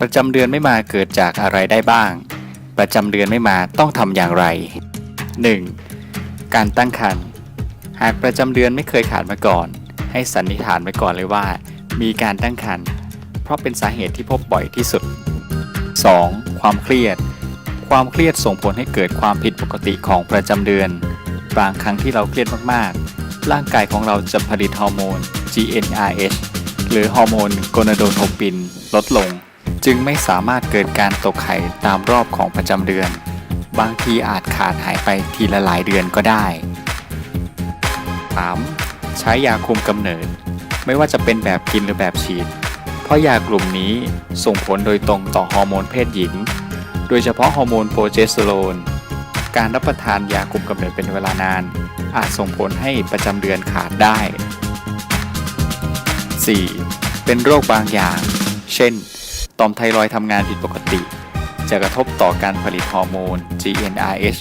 ประจำเดือนไม่มาเกิดจากอะไรได้บ้าง ประจำเดือนไม่มาต้องทำอย่างไร 1. การตั้งครรภ์หากประจำเดือนไม่เคยขาดมาก่อน ให้สันนิษฐานไว้ก่อนเลยว่า มีการตั้งครรภ์เพราะเป็นสาเหตุที่พบบ่อยที่สุด 2. ความเครียด ความเครียดส่งผลให้เกิดความผิดปกติของประจำเดือน บางครั้งที่เราเครียดมากๆ ร่างกายของเราจะผลิตฮอร์โมน GnRH หรือฮอร์โมนโกนาโดโทปิน ลดลง จึงไม่สามารถเกิดการตกไข่ตามรอบของประจำเดือน บางทีอาจขาดหายไปทีละหลายเดือนก็ได้ 3. ใช้ยาคุมกำเนิด ไม่ว่าจะเป็นแบบกินหรือแบบฉีด เพราะยากลุ่มนี้ส่งผลโดยตรงต่อฮอร์โมนเพศหญิง โดยเฉพาะฮอร์โมนโปรเจสเตอโรน การรับประทานยาคุมกำเนิดเป็นเวลานาน อาจส่งผลให้ประจำเดือนขาดได้ 4. เป็นโรคบางอย่าง เช่น ต่อมไทรอยทำงานผิดปกติ จะกระทบต่อการผลิตฮอร์โมน GnRH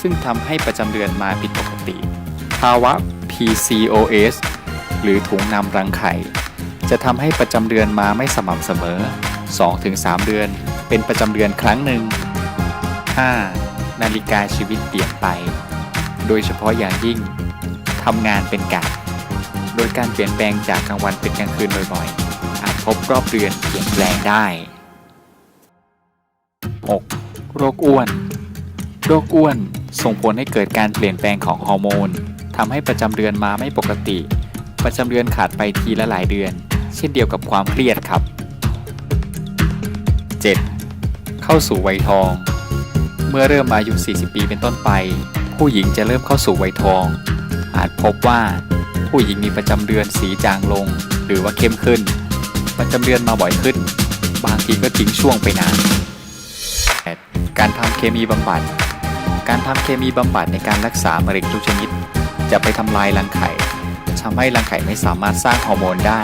ซึ่งทำให้ประจำเดือนมาผิดปกติ ภาวะ PCOS หรือถุงนำรังไข่ จะทำให้ประจำเดือนมาไม่สม่ำเสมอ 2-3 เดือน เป็นประจำเดือนครั้งหนึ่ง 5. นาฬิกาชีวิตเปลี่ยนไป โดยเฉพาะอย่างยิ่งทำงานเป็นกะโดยการเปลี่ยนแปลงจากกลางวันเป็นกลางคืนบ่อยๆ พบรอบเดือนเปลี่ยนแปลงได้ 6. โรคอ้วน โรคอ้วนส่งผลให้เกิดการเปลี่ยนแปลงของฮอร์โมนทำให้ประจำเดือนมาไม่ปกติ ประจำเดือนขาดไปทีละหลายเดือน เช่นเดียวกับความเครียดครับ 7. เข้าสู่วัยทอง เมื่อเริ่มอายุ 40 ปีเป็นต้นไป ผู้หญิงจะเริ่มเข้าสู่วัยทอง อาจพบว่า ผู้หญิงมีประจำเดือนสีจางลง หรือว่าเข้มขึ้น ประจำเดือนมาบ่อยขึ้น บางทีก็ทิ้งช่วงไปนาน การทำเคมีบำบัด การทำเคมีบำบัดในการรักษามะเร็งทุกชนิด จะไปทำลายรังไข่ทำให้รังไข่ไม่สามารถสร้างฮอร์โมนได้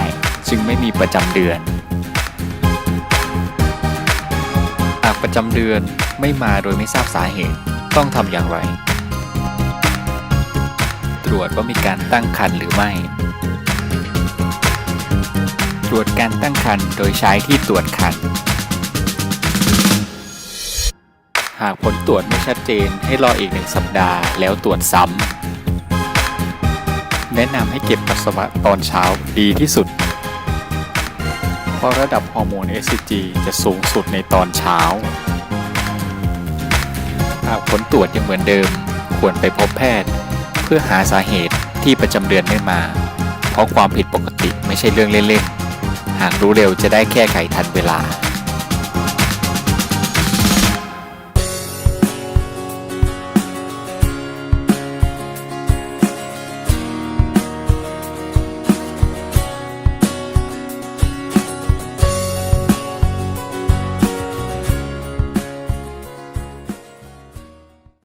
จึงไม่มีประจำเดือนหากประจำเดือนไม่มาโดยไม่ทราบสาเหตุ ต้องทำอย่างไร ตรวจว่ามีการตั้งครรภ์หรือไม่ ตรวจการตั้งครรภ์โดยใช้ที่ตรวจครรภ์หากผลตรวจไม่ชัดเจนให้รออีกหนึ่งสัปดาห์แล้วตรวจซ้ำ แนะนำให้เก็บปัสสาวะตอนเช้าดีที่สุด เพราะระดับฮอร์โมน SCG จะสูงสุดในตอนเช้า หากผลตรวจยังเหมือนเดิม ควรไปพบแพทย์ เพื่อหาสาเหตุที่ประจำเดือนไม่มา เพราะความผิดปกติไม่ใช่เรื่องเล่นๆ หากรู้เร็วจะได้แก้ไขทันเวลา